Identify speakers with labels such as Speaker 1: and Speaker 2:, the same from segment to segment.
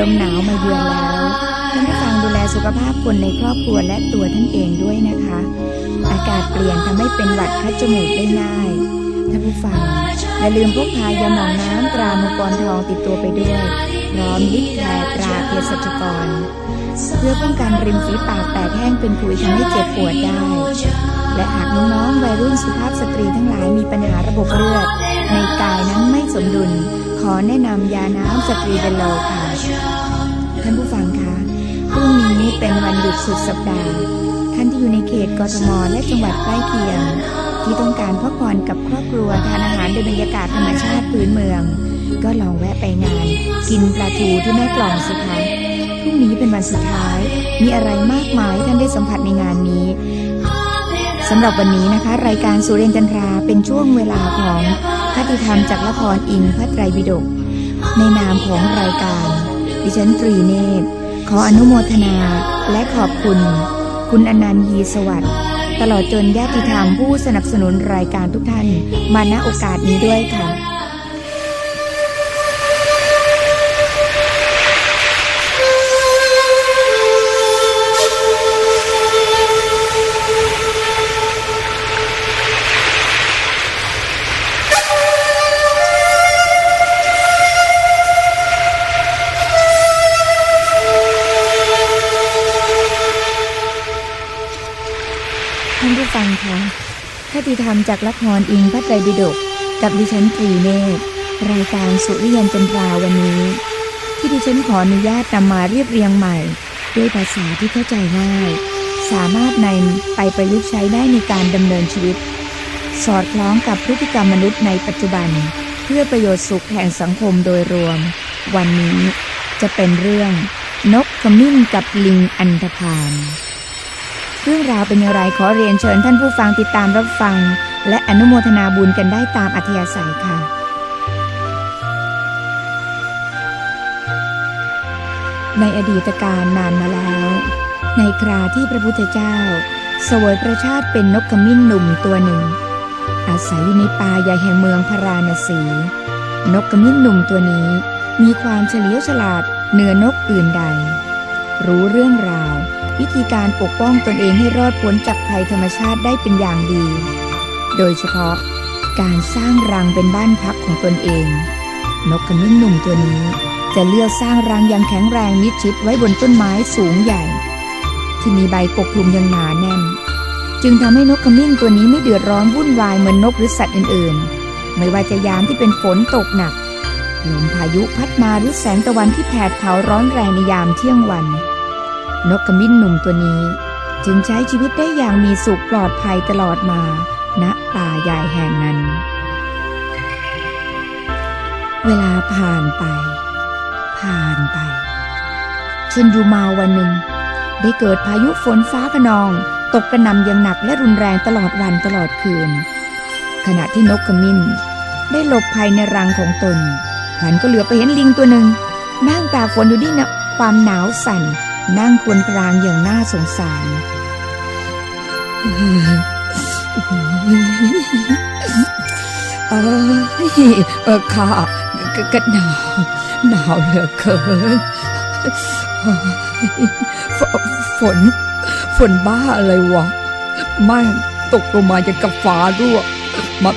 Speaker 1: ลมหนาวมาเยือนแล้วท่านผู้ฟังดูแลสุขภาพคนในครอบครัวและตัวท่านเองด้วยนะคะ อากาศเปลี่ยนทำให้เป็นหวัดคัดจมูกได้ง่ายท่านผู้ฟังอย่าลืมพกพายาหมองน้ำตรามังกรทองติดตัวไปด้วยพร้อมลิปแพรตราเภสัชกร เพื่อป้องกันริมฝีปากแตกแห้งเป็นขุยทำให้เจ็บปวดได้ และหากน้องๆวัยรุ่นสุภาพสตรีทั้งหลายมีปัญหาระบบเลือด ในกายนั้นไม่สมดุล ขอแนะนำยาน้ำสตรีเบลโลค่ะ ท่านผู้ฟังคะพรุ่งนี้เป็นวันหยุดสุดสัปดาห์ ท่านที่อยู่ในเขตกทมและจังหวัดใกล้เคียง ที่ต้องการพักผ่อนกับครอบครัวทานอาหารในบรรยากาศธรรมชาติพื้นเมือง ก็ลองแวะไปงาน กินปลาทูที่แม่กลองสิคะพรุ่งนี้เป็นวันสุดท้าย มีอะไรมากมายท่านได้สัมผัสในงานนี้สำหรับวันนี้นะคะ รายการสุเรนจันทราเป็นช่วงเวลาของคติธรรมจากละครอิงพระไตรปิฎกในนามของรายการ ดิฉันตรีเนตร ขออนุโมทนาและขอบคุณ คุณอนันต์ยีสวัสดิ์ตลอดจนญาติธรรมผู้สนับสนุนรายการทุกท่าน มาณโอกาสนี้ด้วยค่ะ คะคติธรรมจากละครอิงพระไตรปิฎกกับดิฉันตรีเนตรรายการสุริยันจันทราวันนี้ ที่ดิฉันขออนุญาตนำมาเรียบเรียงใหม่ ด้วยภาษาที่เข้าใจง่าย สามารถนำไปประยุกต์ใช้ได้ในการดำเนินชีวิต สอดคล้องกับพฤติกรรมมนุษย์ในปัจจุบัน เพื่อประโยชน์สุขแห่งสังคมโดยรวม วันนี้จะเป็นเรื่อง นกขมิ้นกับลิงอันธพาล เรื่องราวเป็นอย่างไรขอเรียนเชิญท่านผู้ฟังติดตามรับฟัง และอนุโมทนาบุญกันได้ตามอัธยาศัยค่ะ ในอดีตการนานมาแล้ว ในคราที่พระพุทธเจ้า สวยประชาติเป็นนกขมิ้นหนุ่มตัวหนึ่ง อาศัยอยู่ในป่าใหญ่แห่งเมืองพาราณสี นกขมิ้นหนุ่มตัวนี้มีความเฉลียวฉลาดเหนือนกอื่นใด รู้เรื่องราว วิธีการปกป้องตนเองให้รอดพ้นจากภัยธรรมชาติได้เป็นอย่างดี โดยเฉพาะการสร้างรังเป็นบ้านพักของตนเอง นกขมิ้นหนุ่มตัวนี้ จะเลือกสร้างรังอย่างแข็งแรงมิดชิดไว้บนต้นไม้สูงใหญ่ ที่มีใบปกคลุมอย่างหนาแน่น จึงทำให้นกขมิ้นตัวนี้ไม่เดือดร้อนวุ่นวายเหมือนนกหรือสัตว์อื่นๆ ไม่ว่าจะยามที่เป็นฝนตกหนักลมพายุพัดมาหรือแสงตะวันที่แผดเผาร้อนแรงในยามเที่ยงวัน นกขมิ้นหนุ่มตัวนี้ จึงใช้ชีวิตได้อย่างมีสุขปลอดภัยตลอดมาณป่าใหญ่แห่งนั้น เวลาผ่านไป ผ่านไปจนอยู่มาวันหนึ่ง ได้เกิดพายุฝนฟ้าขนอง ตกกระหน่ำอย่างหนักและรุนแรงตลอดวันตลอดคืน ขณะที่นกขมิ้น ได้หลบภัยในรังของตนขวัญก็เหลือไปเห็นลิงตัวหนึ่งนั่งตากฝนอยู่ที่นะความหนาวสั่น นั่งควญครางอย่างน่าสงสาร เออเออข้าก็กหนาวหนาวเหลือเกินฝฝน ฝนบ้าอะไรวะ ไม่ตกลงมาจากกับฟ้าด้วยมา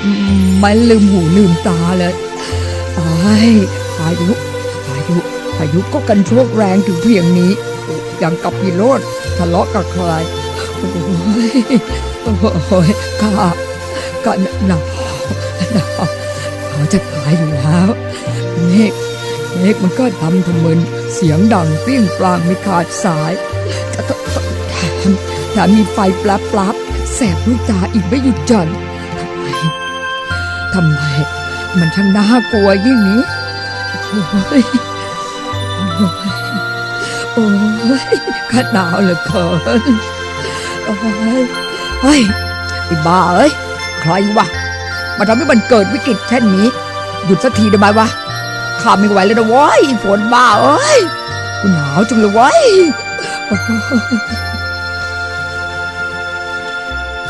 Speaker 1: ไม่ลืมหูลืมตาเลยไอ้ายพายุพายุพายุก็กันโชกแรงถึงเพียงนี้ อย่างกับพิโรธทะเลาะกับใครโอ้ยโอ้ยข้าก็หนาวหนาวเขาจะตายอยู่แล้วเมฆเมฆมันก็ดำทะมึนเสียงดังเปรี้ยงปลางไม่ขาดสายแถมแถมมีไฟปลับปลับแสบลูกตาอีกไม่หยุดหย่อนทำไม ทำไม มันช่างน่ากลัวยิ่งนี้โอ้ย โอ้ยข้าหนาวเหลือเกินโอ้ยเฮ้ยไอ้บ้าเอ้ยใครวะมาทำให้มันเกิดวิกฤตเช่นนี้ หยุดสักทีได้ไหมวะข้าไม่ไหวแล้วนะว้ยฝนบ้าเอ้ยกูหนาวจังเลยว้ย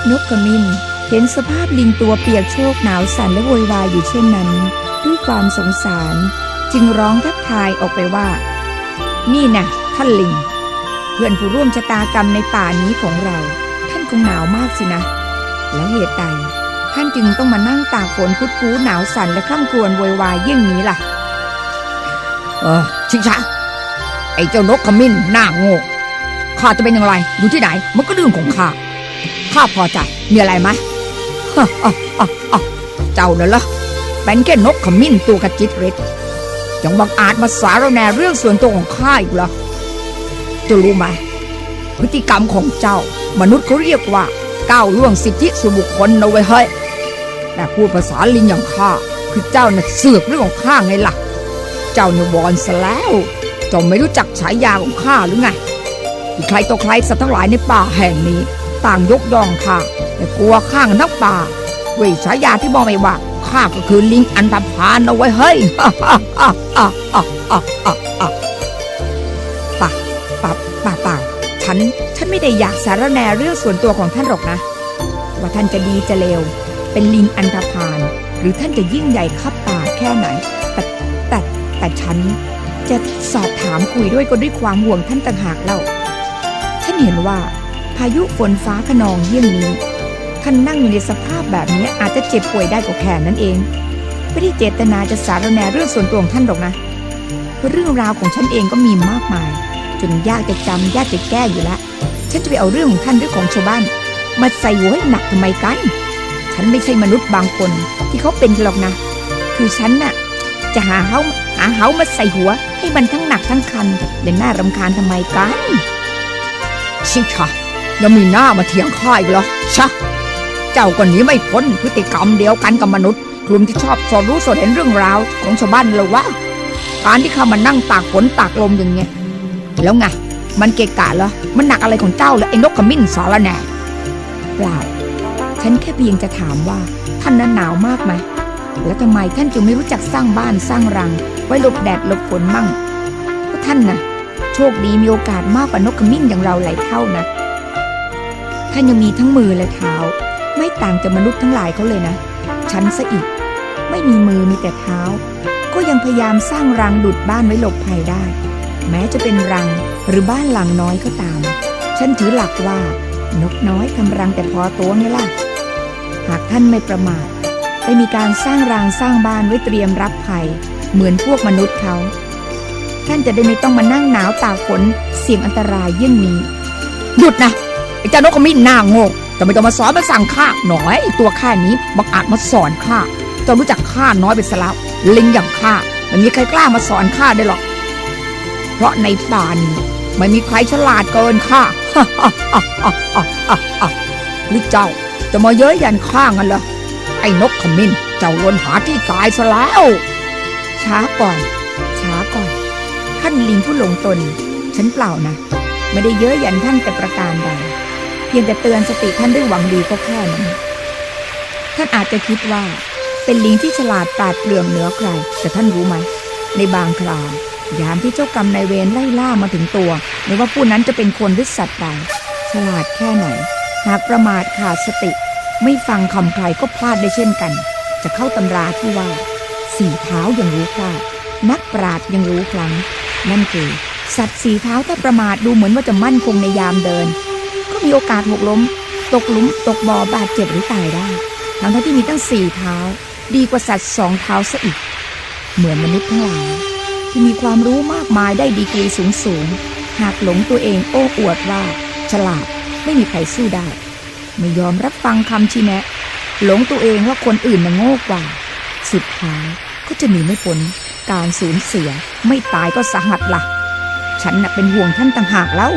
Speaker 1: นกขมิ้นเห็นสภาพลิงตัวเปียกโชกหนาวสั่นและโวยวายอยู่เช่นนั้น ด้วยความสงสาร จึงร้องทักทายออกไปว่า นี่นะ ท่านลิง เพื่อนผู้ร่วมชะตากรรมในป่านี้ของเรา ท่านคงหนาวมากสินะ แล้วเหตุใดท่านจึงต้องมานั่งตากฝนคุดคู้หนาวสั่นและคร่ำครวญโวยวายเยี่ยงนี้ล่ะ เออ ชิงชาไอ้เจ้านกขมิ้นหน้าโง่ข้าจะเป็นอย่างไรอยู่ที่ไหน มันก็เรื่องของข้าข้าพอใจมีอะไรไหมฮะอะอะอะเจ้าน่ะเหรอเป็นแค่นกขมิ้นตัวกระจิตร็ดยังบังอาจมาสารแหนเรื่องส่วนตัวของข้าอีกเหรอ จะรู้ไหมพฤติกรรมของเจ้ามนุษย์เขาเรียกว่าก้าวล่วงสิทธิส่วนบุคคลนะเว้เฮ้ยแต่พูดภาษาลิงอย่างข้าคือเจ้าน่ะเสือกเรื่องของข้าไงล่ะ เจ้าเนี่ยวอนซะแล้วจ้าไม่รู้จักฉายาของข้าหรือไงที่ใครต่อใครสัตว์ทั้งหลายในป่าแห่งนี้ ต่างยกย่องข้าแต่กลัวข้างทั้งป่าด้วยฉายาที่บอกไม่ว่าข้าก็คือลิงอันธพาลนะเว้เฮ้ย ป่าป่าเปล่าฉัน ฉันไม่ได้อยากสารแนเรื่องส่วนตัวของท่านหรอกนะ ว่าท่านจะดีจะเลว เป็นลิงอันธพาล หรือท่านจะยิ่งใหญ่ขับป่าแค่ไหน แต่แต่แต่ฉันจะสอบถามคุยด้วยก็ด้วยความห่วงท่านต่างหากเล่า ฉันเห็นว่าพายุฝนฟ้าขนองเยี่ยงนี้ ท่านนั่งอยู่ในสภาพแบบนี้อาจจะเจ็บป่วยได้ก็แค่นั้นเอง ไม่ได้เจตนาจะสารแนเรื่องส่วนตัวของท่านหรอกนะ เรื่องราวของฉันเองก็มีมากมาย จนยากจะจำยากจะแก้อยู่แล้วฉันจะไปเอาเรื่องของท่านเรื่องของชาวบ้าน มาใส่หัวให้หนักทำไมกัน ฉันไม่ใช่มนุษย์บางคนที่เขาเป็นหรอกนะ คือฉันน่ะจะหาเฮาหาเฮามาใส่หัว ให้มันทั้งหนักทั้งคันและน่ารำคาญทำไมกันชิชะยังมีหน้ามาเถียงข้าอีกเหรอชะเจ้าก็หนีไม่พ้นพฤติกรรมเดียวกันกับมนุษย์กลุ่มที่ชอบสอดรู้สอดเห็นเรื่องราวของชาวบ้านเลยว่าการที่เข้ามานั่งตากฝนตากลมอย่างเงี้ย แล้วไง มันเกะกะเหรอ มันหนักอะไรของเจ้าเหรอไอ้นกขมิ้นสารแหน่เปล่า ฉันแค่เพียงจะถามว่าท่านนั้นหนาวมากไหม แล้วทำไมท่านจึงไม่รู้จักสร้างบ้านสร้างรัง ไว้หลบแดดหลบฝนมั่งเพราะท่านน่ะ โชคดีมีโอกาสมากกว่านกขมิ้นอย่างเราหลายเท่านะ ท่านยังมีทั้งมือและเท้า ไม่ต่างจากมนุษย์ทั้งหลายเขาเลยนะ ฉันซะอีก ไม่มีมือมีแต่เท้า ก็ยังพยายามสร้างรังดุดบ้านไว้หลบภัยได้ แม้จะเป็นรังหรือบ้านหลังน้อยก็ตาม ฉันถือหลักว่านกน้อยทำรังแต่พอตัวไงล่ะ หากท่านไม่ประมาทได้มีการสร้างรังสร้างบ้านไว้เตรียมรับภัย เหมือนพวกมนุษย์เขา ท่านจะได้ไม่ต้องมานั่งหนาวตากฝนเสี่ยงอันตรายเยี่ยงนี้ หยุดนะไอ้เจ้านกขมิ้นหน้าโง่จะไม่ต้องมาสอนมาสั่งข้าหน่อยตัวข้านี้บังอาจมาสอนข้าจะรู้จักข้าน้อยไปซะแล้วลิงอย่างข้าไม่มีใครกล้ามาสอนข้าได้หรอก เพราะในป่านี้ไม่มีใครฉลาดเกินข้าหรือเจ้าจะมาเย้ยยันข้างันเหรอไอ้นกขมิ้นเจ้าวนหาที่ตายซะแล้ว ช้าก่อน ช้าก่อน ท่านลิงผู้หลงตน ฉันเปล่านะ ไม่ได้เย้ยยันท่านแต่ประการใดเพียงแต่เตือนสติท่านด้วยหวังดีก็แค่นั้น ท่านอาจจะคิดว่า เป็นลิงที่ฉลาดปราดเปรื่องเหนือใคร แต่ท่านรู้ไหม ในบางคราว ยามที่เจ้ากรรมนายเวรไล่ล่ามาถึงตัวไม่ว่าผู้นั้นจะเป็นคนหรือสัตว์ใดฉลาดแค่ไหน หากประมาทขาดสติ ไม่ฟังคำใครก็พลาดได้เช่นกัน จะเข้าตำราที่ว่า สี่เท้ายังรู้พลาด นักปราดยังรู้ครั้ง นั่นคือสัตว์สีเท้าถ้าประมาทดูเหมือนว่าจะมั่นคงในยามเดิน ก็มีโอกาสหกล้ม ตกหลุมตกบ่อบาดเจ็บหรือตายได้ทั้งที่มีตั้งสี่เท้า ดีกว่าสัตว์สองเท้าซะอีก เหมือนมนุษย์ทั้งหลาย ที่มีความรู้มากมายได้ดีกรีสูงสูง หากหลงตัวเองโอ้อวดว่า ฉลาดไม่มีใครสู้ได้ ไม่ยอมรับฟังคำชี้แนะ หลงตัวเองว่าคนอื่นมันโง่กว่า สุดท้ายก็จะหนีไม่พ้นการสูญเสียไม่ตายก็สาหัสละ่ะ ฉันน่ะเป็นห่วงท่านต่างหากแล้ว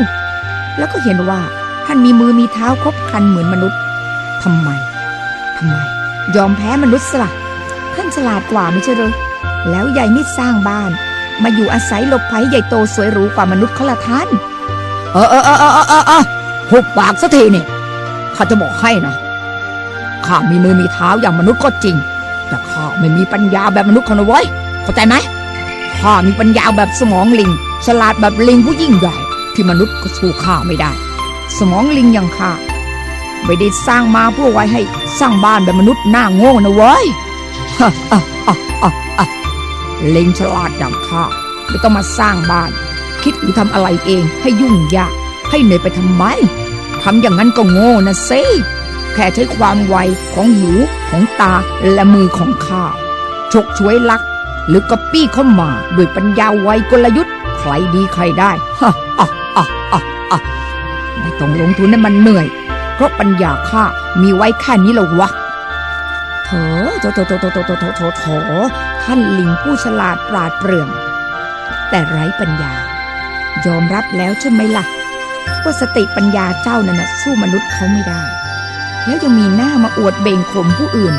Speaker 1: แล้วก็เห็นว่าท่านมีมือมีเท้าครบครันเหมือนมนุษย์ทำไมทำไม ยอมแพ้มนุษย์สละท่านฉลาดกว่าไม่ใช่เหรอแล้วยายมิตรสร้างบ้าน มาอยู่อาศัยหลบภัยใหญ่โตสวยหรูกว่ามนุษย์เขาละท่าน เออเออเออเออเออเออหุบปากสักทีนี่ข้าจะบอกให้นะข้ามีมือมีเท้าอย่างมนุษย์ก็จริง แต่ข้าไม่มีปัญญาแบบมนุษย์เขานะเว้ยเข้าใจไหมข้ามีปัญญาแบบสมองลิง ฉลาดแบบลิงผู้ยิ่งใหญ่ที่มนุษย์ก็สู้ข้าไม่ได้ สมองลิงอย่างข้าไม่ได้สร้างมาเพื่อไว้ให้สร้างบ้านแบบมนุษย์หน้าโง่นะเว้ยฮ่าฮ่า ฮ่าฮ่าฮ่าลิงฉลาดอย่างข้าไม่ต้องมาสร้างบ้าน คิดหรือทำอะไรเองให้ยุ่งยาก ให้เหนื่อยไปทำไมทำอย่างนั้นก็โง่นะสิแค่ใช้ความไวของหูของตาและมือของข้าฉกฉวยลัก หรือก๊อปปี้เข้ามาด้วยปัญญาไวกลยุทธ์ใครดีใครได้ฮ่าฮ่าฮ่าฮ่าฮ่าไม่ต้องลงทุนให้มันเหนื่อย เพราะปัญญาข้ามีไว้แค่นี้แหละวะ โถโถโถโถโถโถโถโถโถท่านลิงผู้ฉลาดปราดเปรื่อง แต่ไร้ปัญญา ยอมรับแล้วใช่ไหมล่ะ ว่าสติปัญญาเจ้านั่นนะสู้มนุษย์เขาไม่ได้ แล้วยังมีหน้ามาอวดเบ่งข่มผู้อื่น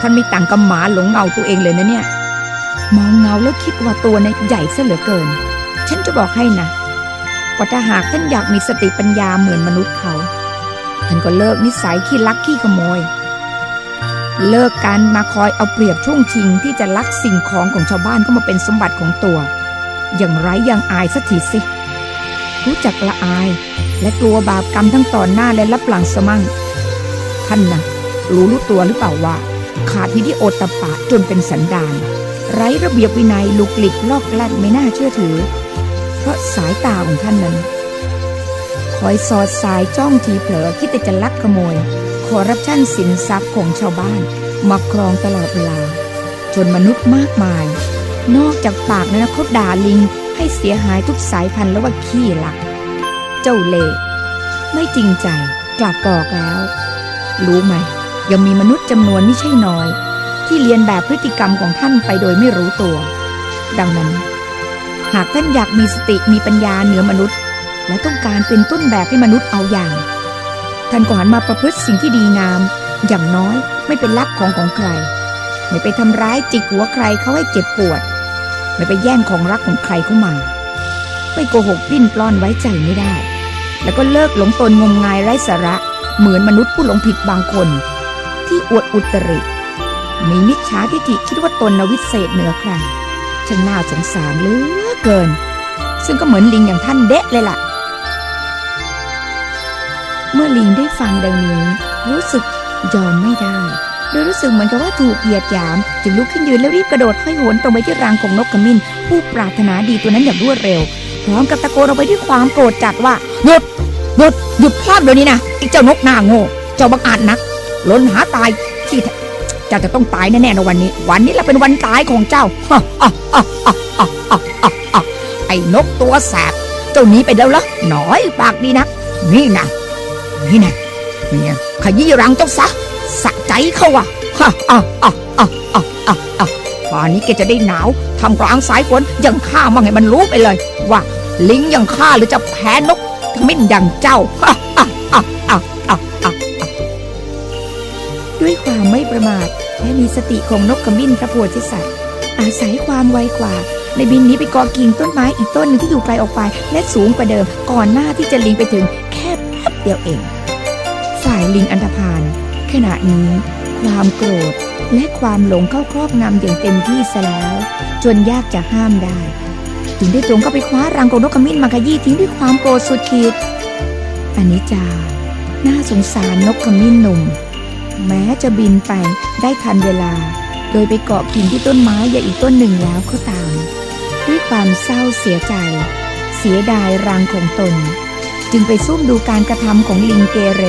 Speaker 1: ท่านไม่ต่างกับหมาหลงเงาตัวเองเลยนะเนี่ย มองเงาแล้วคิดว่าตัวนี่ใหญ่ซะเหลือเกิน ฉันจะบอกให้นะว่าถ้าหากท่านอยากมีสติปัญญาเหมือนมนุษย์เขา ท่านก็เลิกนิสัยขี้ลักขี้ขโมย เลิกการมาคอยเอาเปรียบช่วงชิงที่จะลักสิ่งของของชาวบ้านเข้ามาเป็นสมบัติของตัว อย่างไรอย่างอายสักทีสิ รู้จักละอาย และกลัวบาปกรรมทั้งต่อนหน้าและรับหลังสมั่งท่านนะรู้รู้ตัวหรือเปล่าว่า ขาดฮิริโอตปะจนเป็นสันดาน ไร้ระเบียบวินัยลุกลิกลอกแลกไม่น่าเชื่อถือ เพราะสายตาของท่านนั้น คอยสอดสายจ้องทีเผลอคิดแต่จะลักขโมย คอร์รัปชันสินทรัพย์ของชาวบ้าน มาครองตลอดเวลา จนมนุษย์มากมาย นอกจากปากนั้นะเขาด่าลิงให้เสียหายทุกสายพันธุ์แล้วว่าขี้หลัก เจ้าเล่ไม่จริงใจกลับบอกแล้ว รู้ไหม ยังมีมนุษย์จำนวนไม่ใช่น้อย ที่เรียนแบบพฤติกรรมของท่านไปโดยไม่รู้ตัว ดังนั้น หากท่านอยากมีสติมีปัญญาเหนือมนุษย์ และต้องการเป็นต้นแบบให้มนุษย์เอาอย่าง ท่านก็หันมาประพฤติสิ่งที่ดีงาม อย่างน้อยไม่เป็นลักของของใคร ไม่ไปทำร้ายจิกหัวใครเขาให้เจ็บปวด ไม่ไปแย่งของรักของใครเข้ามาไม่โกหกปิ้นปล้อนไว้ใจไม่ได้ แล้วก็เลิกหลงตนงมงายไร้สาระ เหมือนมนุษย์ผู้หลงผิดบางคน ที่อวดอุตริ มีมิจฉาทิฐิคิดว่าตนนวิเศษเหนือใครช่างน่าสงสารเหลือเกิน ซึ่งก็เหมือนลิงอย่างท่านเดะเลยล่ะ เมื่อลิงได้ฟังดังนี้ รู้สึกยอมไม่ได้โดยรู้สึกเหมือนกับว่าถูกเหยียดหยาม จึงลุกขึ้นยืนแล้วรีบกระโดดห้อยโหนตรงไปที่รังของนกกระมิ้นผู้ปรารถนาดีตัวนั้นอย่างรวดเร็ว พร้อมกับตะโกนออกไปด้วยความโกรธจัดว่าหยุดหยุดหยุดพลาดเดี๋ยวนี้นะไอ้เจ้านกหน้าโง่เจ้าบังอาจนักล้นหาตายที่จะจะต้องตายแน่ๆในวันนี้ วันนี้เราเป็นวันตายของเจ้าไอ้นกตัวแสบเจ้านี้ไปแล้วละหน่อยปากดีนะนี่นะ นี่นะเนี่ยขยี้รังเจ้าซะสะใจเขาว่ะฮ่าฮ่าฮ่าฮ่าฮ่าฮ่าฮ่าป่านนี้แกจะได้หนาวทำกลางสายฝนย่างข้ามั่งให้มันรู้ไปเลย ว่า ลิงย่างข้าหรือจะแพ้นกขมิ้นอย่างเจ้าฮ่าฮ่าฮ่าฮ่าฮ่าฮ่าด้วยความไม่ประมาทและมีสติของนกขมิ้นพระโพธิสัตว์ อาศัยความไวกว่าในบินนี้ไปกาะกิ่งต้นไม้อีกต้นหนึ่งที่อยู่ไกลออกไป และสูงกว่าเดิมก่อนหน้าที่จะลิงไปถึงแค่แป๊บเดียวเอง ฝ่ายลิงอันธพาลขณะนี้ความโกรธและความหลงเข้าครอบงำอย่างเต็มที่ซะแล้ว จนยากจะห้ามได้จึงได้ตรงเข้าไปคว้ารังของนกขมิ้นมาขยี้ทิ้งด้วยความโกรธสุดขีดอันนี้จาน่าสงสารนกขมิ้นหนุ่ม แม้จะบินไปได้ทันเวลา โดยไปเกาะกิ่งที่ต้นไม้ใหญ่อีกต้นหนึ่งแล้วก็ตาม ด้วยความเศร้าเสียใจ เสียดายรังของตน จึงไปซุ่มดูการกระทำของลิงเกเร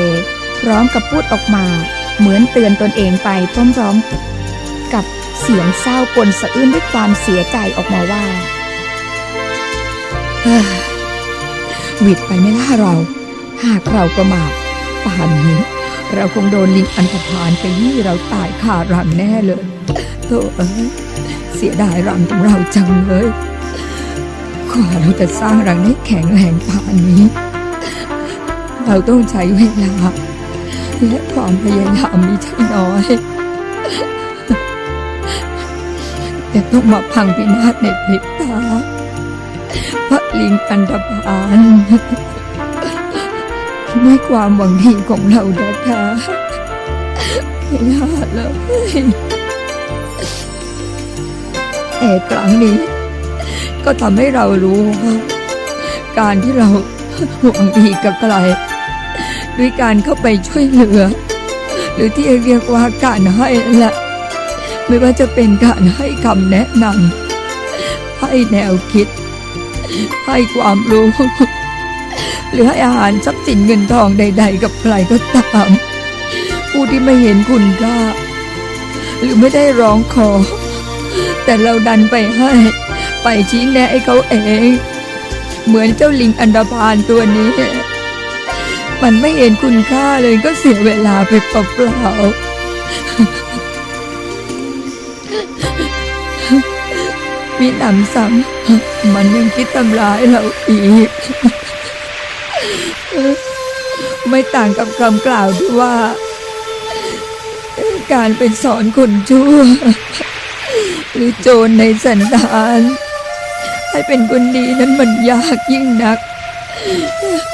Speaker 1: ร้อมกับพูดออกมา เหมือนเตือนตนเองไปพร้อมๆกับเสียงเศร้าปนสะอื้นด้วยความเสียใจออกมาว่าเฮ้ยหวิดไปไม่ล่าเรา หากเราประมาทป่านนี้เราคงโดนลิงอันธพาลไปยี่เราตายคารังแน่เลยโธ่เอ้ยเสียดายรังของเราจังเลยกว่าเราจะสร้างรังได้แข็งแรงป่านนี้ เราต้องใช้เวลา และความพยายามมีใช่น้อย แต่ต้องมาพังพินาศในพริบตาพระลิงอันธพาลด้วยความหวังดีของเราแท้ๆไม่น่าเลยแต่ครั้งนี้ ก็ทำให้เรารู้ว่าการที่เราหวังดีกับใคร ด้วยการเข้าไปช่วยเหลือ หรือที่เรียกว่าการให้แหละไม่ว่าจะเป็นการให้คำแนะนำให้แนวคิด ให้ความรู้ หรือให้อาหารทรัพย์สินเงินทองใด ๆ กับใครก็ตาม ผู้ที่ไม่เห็นคุณค่า หรือไม่ได้ร้องขอ แต่เราดันไปให้ ไปชี้แนะให้เขาเอง เหมือนเจ้าลิงอันดาพานตัวนี้ มันไม่เห็นคุณค่าเลยก็เสียเวลาไปเปล่าๆมีหนำซ้ำมันยังคิดทำร้ายเราอีก ไม่ต่างกับคำกล่าวที่ว่า การเป็นสอนคนชั่ว หรือโจรในสันดานให้เป็นคนดีนั้นมันยากยิ่งนัก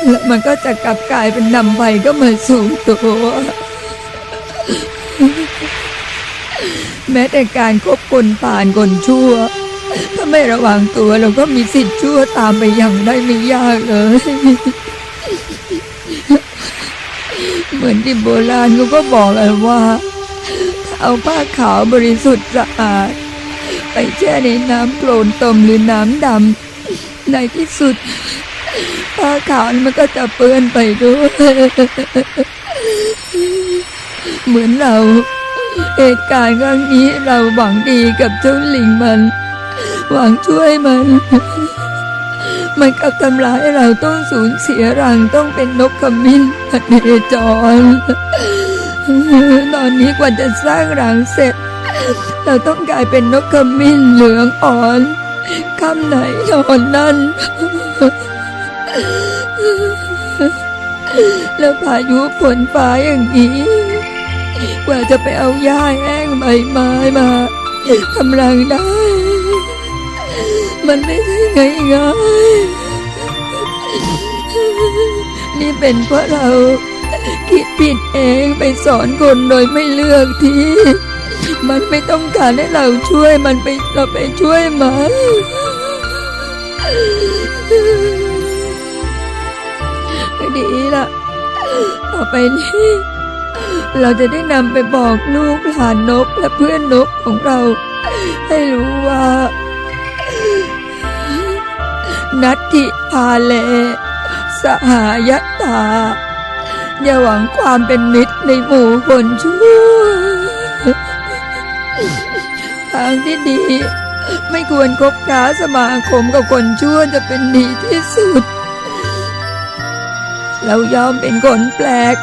Speaker 1: แล้วมันก็จะกลับกลายเป็นนำไปก็มาสู่ตัวแม้แต่การคบคนป่านคนชั่ว ถ้าไม่ระวังตัวเราก็มีสิทธิ์ชั่วตามไปอย่างได้ไม่ยากเลย เหมือนที่โบราณเขาก็บอกเลยว่าถ้าเอาผ้าขาวบริสุทธิ์สะอาด ไปแช่ในน้ำโคลนตมหรือน้ำดำในที่สุด ผ้าขาวนี่มันก็จะเปื้อนไปด้วยเหมือนเราเหตุการณ์ครั้งนี้เราหวังดีกับเจ้าลิงมัน หวังช่วยมัน มันกลับทำร้ายเราต้องสูญเสียรังต้องเป็นนกขมิ้นพเนจรตอนนี้กว่าจะสร้างรังเสร็จ เราต้องกลายเป็นนกขมิ้นเหลืองอ่อนคำไหนนอนนั่น แล้วพายุฝนฟ้าอย่างนี้ กว่าจะไปเอาหญ้าแห้งใบไม้มาทำรังได้ มันไม่ใช่ง่ายง่ายนี่เป็นเพราะเราคิดผิดเองไปสอนคนโดยไม่เลือกที่ มันไม่ต้องการให้เราช่วยมันไปเราไปช่วยมัน ละต่อไปนี้เราจะได้นำไปบอกลูกหลานนกและเพื่อนนกของเรา ให้รู้ว่า นัตติพาเล สหายตา อย่าหวังความเป็นมิตรในหมู่คนชั่ว ทางที่ดี ไม่ควรคบค้าสมาคมกับคนชั่วจะเป็นดีที่สุด เรายอมเป็นคนแปลก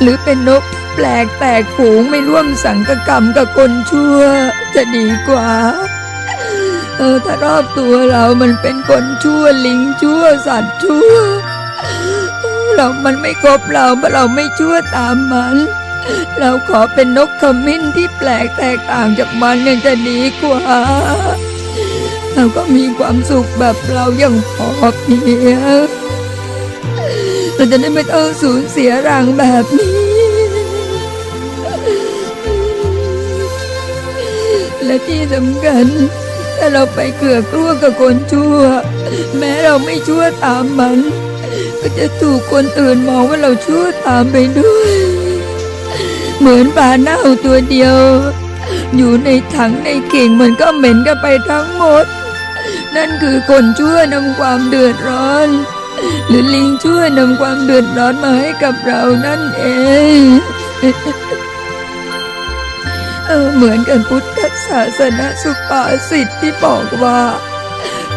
Speaker 1: หรือเป็นนกแปลกแตกฝูงไม่ร่วมสังกกรรมกับคนชั่ว จะดีกว่าเออถ้ารอบตัวเรามันเป็นคนชั่วลิงชั่วสัตว์ชั่ว เรามันไม่ครบเพราะเราไม่ชั่วตามมัน เราขอเป็นนกขมิ้นที่แปลกแตกต่างจากมันยังจะดีกว่า เราก็มีความสุขแบบเราอย่างพอเพียง เราจะได้ไม่ต้องสูญเสียรังแบบนี้ และที่สำคัญถ้าเราไปเกลือกลัวกับคนชั่ว แม้เราไม่ชั่วตามมัน ก็จะถูกคนอื่นมองว่าเราชั่วตามไปด้วย เหมือนปลาเน่าตัวเดียว อยู่ในถังในเข่งมันก็เหม็นกันไปทั้งหมด นั่นคือคนชั่วนำความเดือดร้อน หรือลิงช่วยนำความเดือดร้อนมาให้กับเรานั่นเองเออเหมือนกันพุทธศาสนาสุปาษิตที่บอกว่า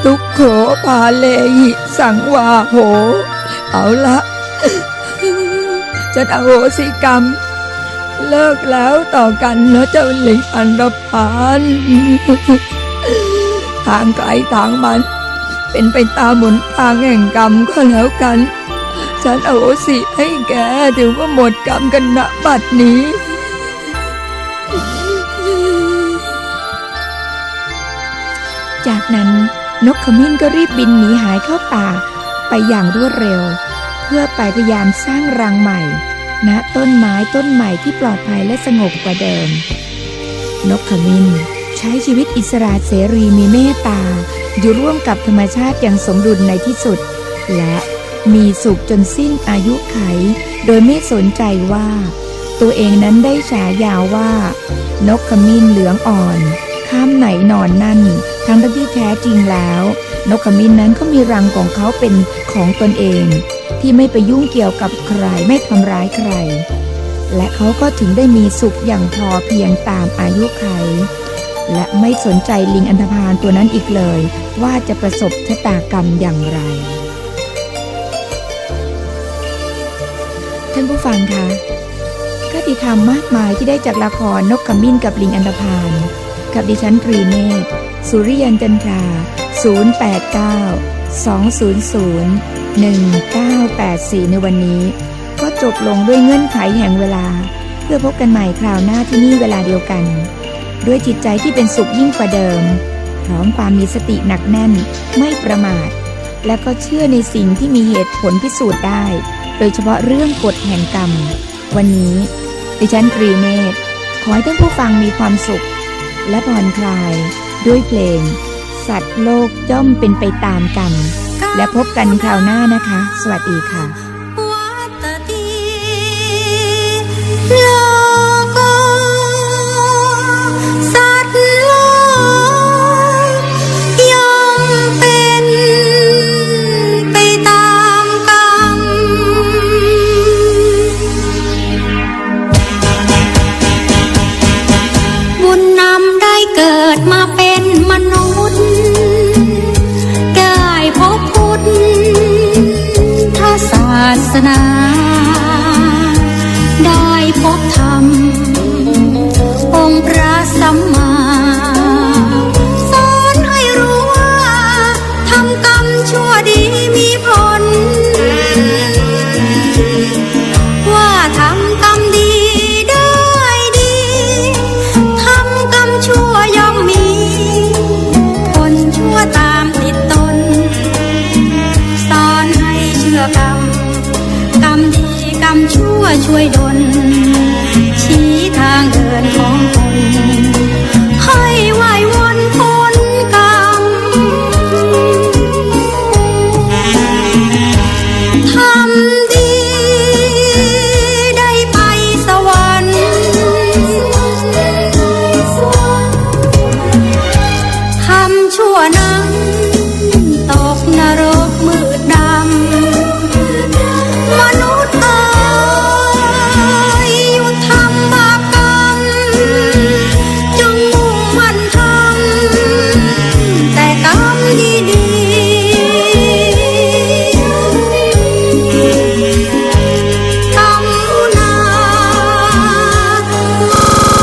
Speaker 1: ทุกโขพาเลหิสังวาโห เอาละจะอาโหสิกรรม เลิกแล้วต่อกันนะเจ้าลิงอันดพานทางไกลทางมัน เป็นไปตามหมุนทางแห่งกรรมก็แล้วกัน ฉันเอโหสิให้แกถือว่าหมดกรรมกันณบัดนี้จากนั้นนกขมิ้นก็รีบบินหนีหายเข้าป่า ไปอย่างรวดเร็ว เพื่อไปพยายามสร้างรังใหม่ณต้นไม้ต้นใหม่ที่ปลอดภัยและสงบกว่าเดิม นกขมิ้นใช้ชีวิตอิสระเสรีมีเมตตา อยู่ร่วมกับธรรมชาติอย่างสมดุลในที่สุด และมีสุขจนสิ้นอายุไข โดยไม่สนใจว่า ตัวเองนั้นได้ฉายาว่า นกขมิ้นเหลืองอ่อน ข้ามไหนนอนนั่น ทั้งที่แท้จริงแล้ว นกขมิ้นนั้นก็มีรังของเขาเป็นของตนเอง ที่ไม่ไปยุ่งเกี่ยวกับใครไม่ทำร้ายใคร และเขาก็ถึงได้มีสุขอย่างพอเพียงตามอายุไข และไม่สนใจลิงอันธพาลตัวนั้นอีกเลย ว่าจะประสบชะตากรรมอย่างไร ท่านผู้ฟังคะคติธรรมมากมายที่ได้จากละครนกขมิ้นกับลิงอันธพาลกับดิฉันตรีเนตสุริยันจันทรา 089 200 1984 ในวันนี้ ก็จบลงด้วยเงื่อนไขแห่งเวลา เพื่อพบกันใหม่คราวหน้าที่นี่เวลาเดียวกัน ด้วยจิตใจที่เป็นสุขยิ่งกว่าเดิม พร้อมความมีสติหนักแน่น ไม่ประมาท และก็เชื่อในสิ่งที่มีเหตุผลพิสูจน์ได้ โดยเฉพาะเรื่องกฎแห่งกรรม วันนี้ ดิฉันตรีเนตขอให้ท่านผู้ฟังมีความสุข และผ่อนคลาย ด้วยเพลง สัตว์โลกย่อมเป็นไปตามกรรม และพบกันคราวหน้านะคะ สวัสดีค่ะ
Speaker 2: สนา ช่วยดลชี้ทางเดินของคน